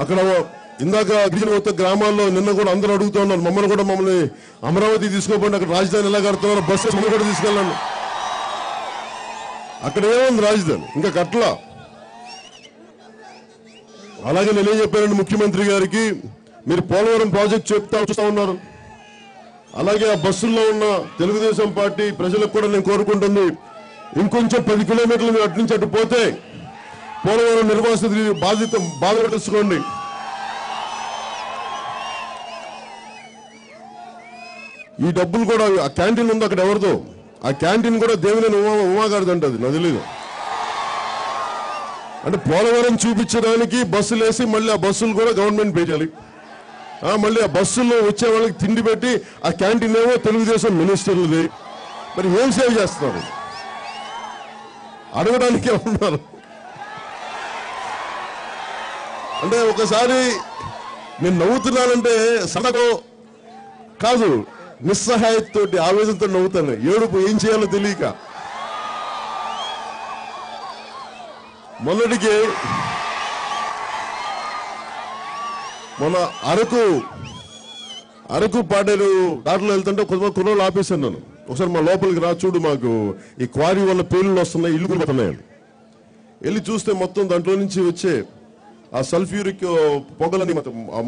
అక్కడ ఇందాక గిరిజన మొత్తం గ్రామాల్లో నిన్న కూడా అందరూ అడుగుతూ ఉన్నారు. మమ్మల్ని కూడా మమ్మల్ని అమరావతి తీసుకోపోండి. అక్కడ రాజధాని ఎలా కడుతున్నారు? బస్సు మమ్మల్ని కూడా తీసుకెళ్ళండి. అక్కడ ఏముంది రాజధాని? ఇంకా కట్లా అలాగే నేనేం చెప్పానండి ముఖ్యమంత్రి గారికి మీరు పోలవరం ప్రాజెక్ట్ చెప్తా చూస్తూ ఉన్నారు. అలాగే ఆ బస్సుల్లో ఉన్న తెలుగుదేశం పార్టీ ప్రజలకు కూడా నేను కోరుకుంటుంది. ఇంకొంచెం పది కిలోమీటర్లు మీరు అటు నుంచి అటు పోతే పోలవరం నిర్వాసితులు బాధిత బాధ పెట్టేసుకోండి ఈ డబ్బులు కూడా ఆ క్యాంటీన్ ఉంది అక్కడ ఎవరిదో ఆ క్యాంటీన్ కూడా దేవుని ఉమా ఉమాగారిది అంటది నాకు తెలీదు. అంటే పోలవరం చూపించడానికి బస్సులు వేసి మళ్ళీ ఆ బస్సులు కూడా గవర్నమెంట్ పే చేయాలి. మళ్ళీ ఆ బస్సుల్లో వచ్చే వాళ్ళకి తిండి పెట్టి ఆ క్యాంటీన్ ఏమో తెలుగుదేశం మినిస్టర్లది. మరి ఏం సేవ్ చేస్తున్నారు? అడగడానికి ఉన్నారు. అంటే ఒకసారి నేను నవ్వుతున్నానంటే సడకో కాదు నిస్సహాయతతోటి ఆవేదనతో నవ్వుతాను. ఏడుపు ఏం చేయాలో తెలియక. మొన్నటికి మొన్న అరకు అరకు పాడేరు దారిలో వెళ్తుంటే కొంతమంది కుర్రోళ్ళు ఆపేశాను నన్ను. ఒకసారి మా లోపలికి రా చూడు మాకు ఈ క్వారీ వల్ల పేలుళ్ళు వస్తున్నాయి ఇల్లు కూడా వెళ్ళి చూస్తే మొత్తం దాంట్లో నుంచి వచ్చే ఆ సల్ఫ్యూరిక్ పొగలని మొత్తం ఆ